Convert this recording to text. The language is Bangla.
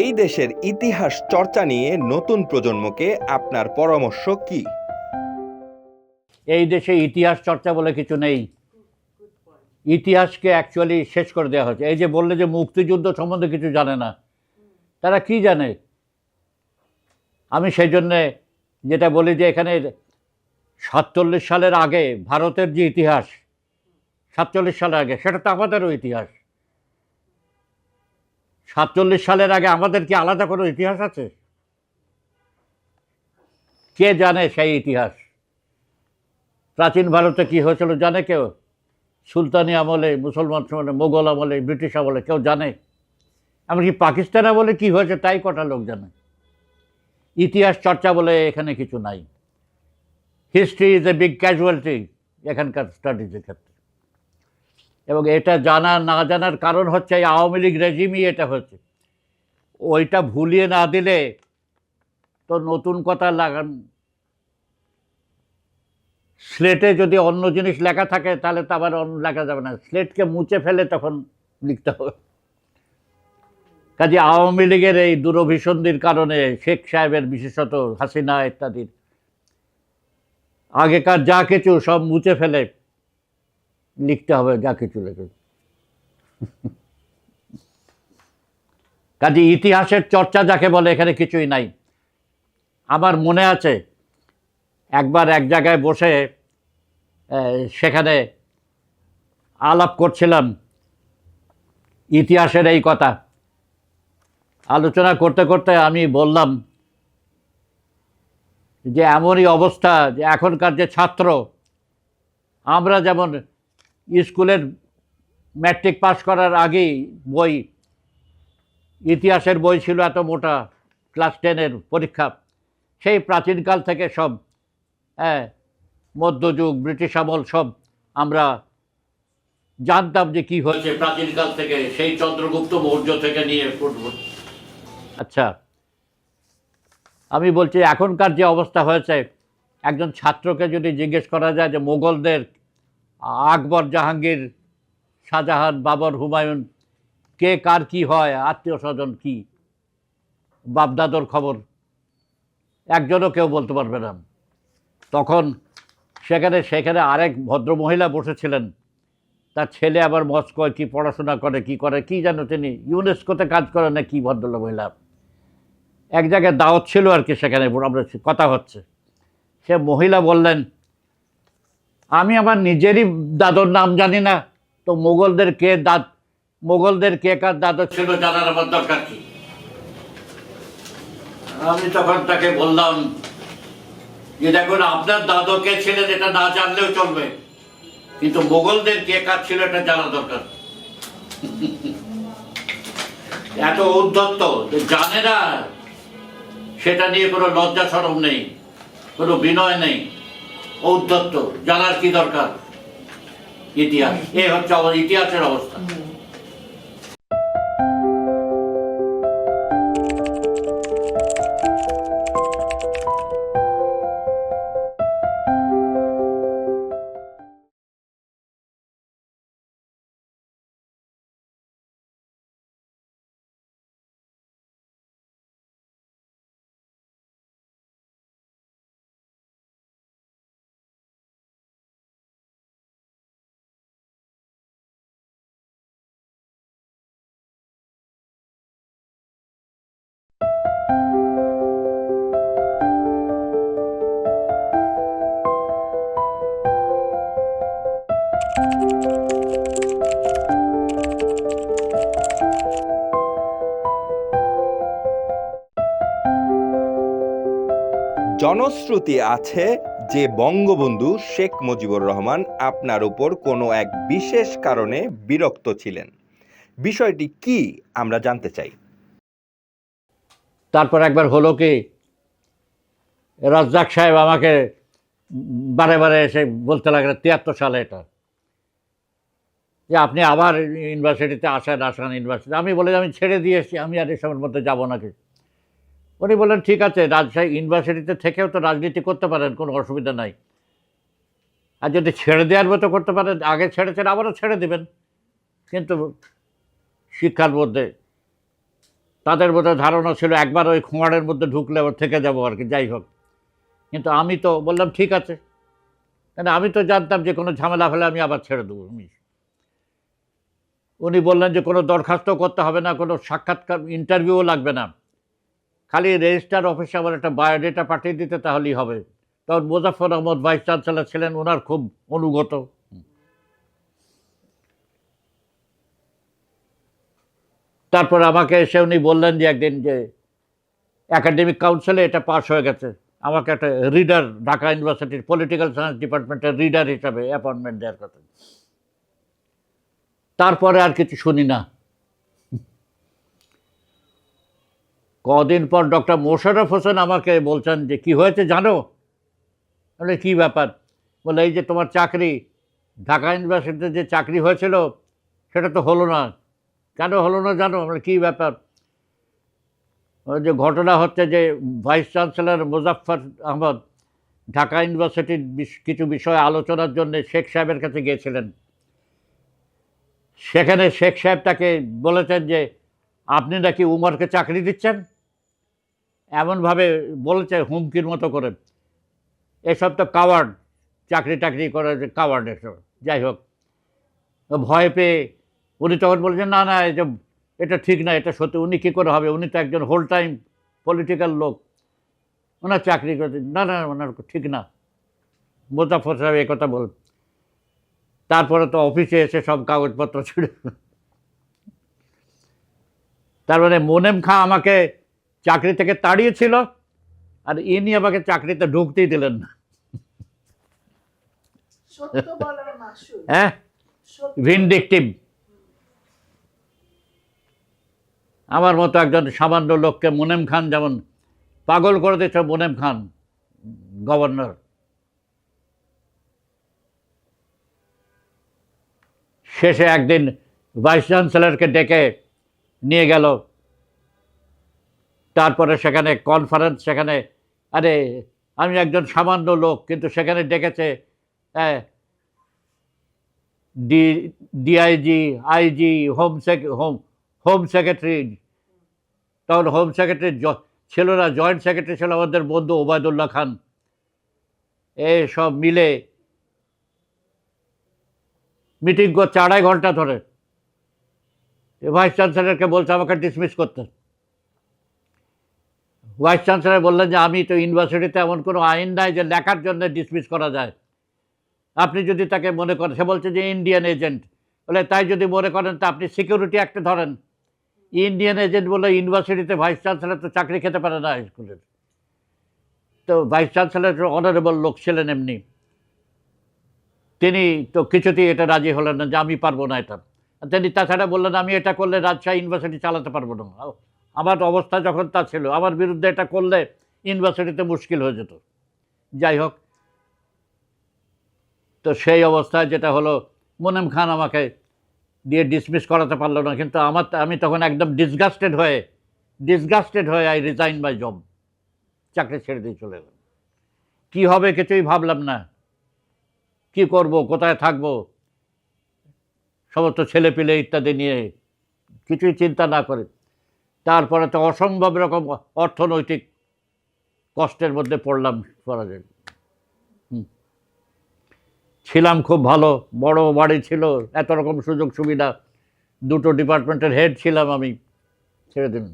এই দেশের ইতিহাস চর্চা নিয়ে নতুন প্রজন্মকে আপনার পরামর্শ কি? এই দেশে ইতিহাস চর্চা বলে কিছু নেই। ইতিহাসকে অ্যাকচুয়ালি শেষ করে দেওয়া হয়েছে। এই যে বললে যে মুক্তিযুদ্ধ সম্বন্ধে কিছু জানে না, তারা কি জানে? আমি সেই জন্যে যেটা বলি যে এখানে সাতচল্লিশ সালের আগে ভারতের যে ইতিহাস, সাতচল্লিশ সালের আগে, সেটা তো আমাদেরও ইতিহাস। সাতচল্লিশ সালের আগে আমাদের কি আলাদা কোনো ইতিহাস আছে? কে জানে সেই ইতিহাস? প্রাচীন ভারতে কি হয়েছিল জানে কেউ? সুলতানি আমলে, মুসলমান সমলে মোগল আমলে, ব্রিটিশ আমলে কেউ জানে? এমনকি পাকিস্তান আমলে কি হয়েছে তাই কটা লোক জানে? ইতিহাস চর্চা বলে এখানে কিছু নাই। History is a big casualty এখানকার স্টাডিজের ক্ষেত্রে। এবং এটা জানা না জানার কারণ হচ্ছে এই আওয়ামী লীগ রেজিমই এটা হচ্ছে। ওইটা ভুলিয়ে না দিলে তো নতুন কথা লাগান। স্লেটে যদি অন্য জিনিস লেখা থাকে, তাহলে তো আবার অন্য লেখা যাবে না। স্লেটকে মুছে ফেলে তখন লিখতে হবে। কাজে আওয়ামী লীগের এই দূরভিসন্ধির কারণে শেখ সাহেবের বিশেষত হাসিনা ইত্যাদির আগেকার যা কিছু সব মুছে ফেলে। লিখতে হবে, যা কিছু লেখে। কাজে ইতিহাসের চর্চা যাকে বলে, এখানে কিছুই নাই। আমার মনে আছে, একবার এক জায়গায় বসে সেখানে আলাপ করছিলাম, ইতিহাসের এই কথা। আলোচনা করতে করতে আমি বললাম যে, এমনই অবস্থা যে, এখনকার যে ছাত্র, আমরা যেমন স্কুলের ম্যাট্রিক পাস করার আগেই বই, ইতিহাসের বই ছিল এত মোটা ক্লাস টেনের পরীক্ষা। সেই প্রাচীনকাল থেকে সব হ্যাঁ মধ্যযুগ, ব্রিটিশ আমল সব আমরা জানতাম যে কি হয়েছে প্রাচীনকাল থেকে, সেই চন্দ্রগুপ্ত মৌর্য থেকে নিয়ে আচ্ছা আমি বলছি এখনকার যে অবস্থা হয়েছে, একজন ছাত্রকে যদি জিজ্ঞেস করা যায় যে মোগলদের আকবর জাহাঙ্গীর, শাহজাহান বাবর হুমায়ুন, কে, কার কি হয়, আত্মীয় স্বজন কী? বাপদাদর খবর। একজনও কেউ বলতে পারবে না। তখন সেখানে সেখানে আরেক ভদ্রমহিলা বসেছিলেন। তার ছেলে আবার মস্কোয় কি পড়াশোনা করে, কি করে, কি জানো তিনি? ইউনেস্কোতে কাজ করে না কি ভদ্র মহিলা এক জায়গায় দাওয়াত ছিল আর কি সেখানে, আমরা কথা হচ্ছে। সে মহিলা বললেন আমি আমার নিজেরই দাদর নাম জানি না। তো মোগলদের কে দাদ, মোগলদের কে কার দাদর ছিল জানার আমার দরকার কি? আমি তখন তাকে বললাম যে দেখুন, আপনার দাদু কে ছিলেন এটা না জানলেও চলবে, কিন্তু মোগলদের কে কাজ ছিল এটা জানা দরকার। এত উদ্ধত্ত, যে জানে না, সেটা নিয়ে কোনো লজ্জা সরম নেই, কোনো বিনয় নেই। ঔদ্ধত্য জানার কি দরকার? ইতিহাস। এ হচ্ছে আমার ইতিহাসের অবস্থা। জনশ্রুতি আছে যে বঙ্গবন্ধু শেখ মুজিবুর রহমান আপনার উপর কোনো এক বিশেষ কারণে বিরক্ত ছিলেন। বিষয়টি কি আমরা জানতে চাই। তারপর একবার হলো কি, রাজ্জাক সাহেব আমাকে বারে বারে এসে বলতে লাগলেন, তিয়াত্তর সালে এটা। যে আপনি আবার ইউনিভার্সিটিতে আসেন আসেন ইউনিভার্সিটি আমি বলে, আমি ছেড়ে দিয়ে এসেছি, আমি আর এসবের মধ্যে যাব নাকি উনি বললেন, ঠিক আছে, রাজশাহী ইউনিভার্সিটিতে থেকেও তো রাজনীতি করতে পারেন, কোনো অসুবিধা নাই। আর যদি ছেড়ে দেওয়ার মতো করতে পারেন, আগে ছেড়েছেন, আবারও ছেড়ে দেবেন। কিন্তু শিক্ষার মধ্যে তাদের বোধহয় ধারণা ছিল একবার ওই খোঁয়াড়ের মধ্যে ঢুকলে আবার থেকে যাব আর কি, যাই হোক। কিন্তু আমি তো বললাম, ঠিক আছে। কেন আমি তো জানতাম যে কোনো ঝামেলা হলে আমি আবার ছেড়ে দেবো। আমি উনি বললেন যে কোনো দরখাস্ত করতে হবে না, কোনো সাক্ষাৎকার ইন্টারভিউও লাগবে না। খালি রেজিস্ট্রার অফিসে আমার একটা বায়োডেটা পাঠিয়ে দিতে তাহলেই হবে। তখন মুজাফর আহমদ ভাইস চ্যান্সেলর ছিলেন ওনার খুব অনুগত। তারপর আমাকে এসে উনি বললেন যে একদিন যে একাডেমিক কাউন্সিলে এটা পাশ হয়ে গেছে। আমাকে একটা রিডার ঢাকা ইউনিভার্সিটির পলিটিক্যাল সায়েন্স ডিপার্টমেন্টের রিডার হিসাবে অ্যাপয়েন্টমেন্ট দেওয়ার কথা। তারপরে আর কিছু শুনি না। কদিন পর ডক্টর মোশারফ হোসেন আমাকে বলছেন যে, কি হয়েছে জানো? বলে, কী ব্যাপার? বলে, এই যে তোমার চাকরি, ঢাকা ইউনিভার্সিটিতে যে চাকরি হয়েছিল, সেটা তো হলো না। কেন হলো না জানো? বলে কী ব্যাপার? ওই যে ঘটনা হচ্ছে যে ভাইস চ্যান্সেলর মুজাফফর আহমদ ঢাকা ইউনিভার্সিটির কিছু বিষয়ে আলোচনার জন্য শেখ সাহেবের কাছে গিয়েছিলেন। সেখানে শেখ সাহেব তাকে বলেছেন যে, আপনি নাকি উমরকে চাকরি দিচ্ছেন? এমনভাবে বলেছে হুমকির মতো করে। এসব তো কাওয়ার্ড চাকরি টাকরি করে কাওয়ার্ড এসব যাই হোক, ভয় পেয়ে উনি তখন বলছেন না না এটা এটা ঠিক না এটা সত্যি। উনি কী করে হবে? উনি তো একজন হোল টাইম পলিটিক্যাল লোক। ওনার চাকরি করতে না না ওনার ঠিক না। মোজাফর সাহেব এই কথা বল তারপরে তো অফিসে এসে সব কাগজপত্র ছিল তার মানে মোনেম খাঁ আমাকে চাকরি থেকে তাড়িয়েছিল আর ইনি আমাকে চাকরিতে ঢুকতেই দিলেন না। হ্যাঁ? ভিনডিকটিভ আমার মতো একজন সামান্য লোককে মোনেম খান যেমন পাগল করে দিয়েছে মোনেম খান গভর্নর। শেষে একদিন ভাইস চ্যান্সেলরকে ডেকে নিয়ে গেল। তারপরে সেখানে কনফারেন্স, সেখানে আরে আমি একজন সামান্য লোক, কিন্তু সেখানে ডেকেছে D, DIG, IG, home sec, home home secretary তখন হোম সেক্রেটারি ছিল না জয়েন্ট সেক্রেটারি ছিল আমাদের বন্ধু ওবায়দুল্লাহ খান। সব মিলে মিটিং করছে আড়াই ঘণ্টা ধরে। ভাইস চ্যান্সেলরকে বলছে আমাকে ডিসমিস করতে। ভাইস চ্যান্সেলর বললেন যে, আমি তো ইউনিভার্সিটিতে এমন কোনো আইন নাই যে লেখার জন্য ডিসমিস করা যায়। আপনি যদি তাকে মনে করেন, সে বলছে যে ইন্ডিয়ান এজেন্ট বলে, তাই যদি মনে করেন তা আপনি সিকিউরিটি অ্যাক্টে ধরেন। ইন্ডিয়ান এজেন্ট বলে ইউনিভার্সিটিতে ভাইস চ্যান্সেলর তো চাকরি খেতে পারে না স্কুলের তো ভাইস চ্যান্সেলর অনারেবল লোক ছিলেন এমনি। তিনি তো কিছুতেই এটা রাজি হলেন না যে আমি পারব না এটা। তিনি তাছাড়া বললেন, আমি এটা করলে রাজশাহী ইউনিভার্সিটি চালাতে পারব না। আমার অবস্থা যখন তা ছিল, আমার বিরুদ্ধে এটা করলে ইউনিভার্সিটিতে মুশকিল হয়ে যেত। যাই হোক, তো সেই অবস্থায় যেটা হলো, মোনেম খান আমাকে দিয়ে ডিসমিস করাতে পারল না। কিন্তু আমার আমি তখন একদম ডিসগাস্টেড হয়ে ডিসগাস্টেড হয়ে আই রিজাইন মাই জব চাকরি ছেড়ে দিয়ে চলে এলাম কী হবে কিছুই ভাবলাম না। কি করব, কোথায় থাকব? সমস্ত ছেলে পেলে ইত্যাদি নিয়ে কিছুই চিন্তা না করে। তারপরে তো অসম্ভব রকম অর্থনৈতিক কষ্টের মধ্যে পড়লাম করা যায়। ছিলাম খুব ভালো, বড় বাড়ি ছিল, এত রকম সুযোগ সুবিধা। দুটো ডিপার্টমেন্টের হেড ছিলাম আমি, ছেড়ে দিন।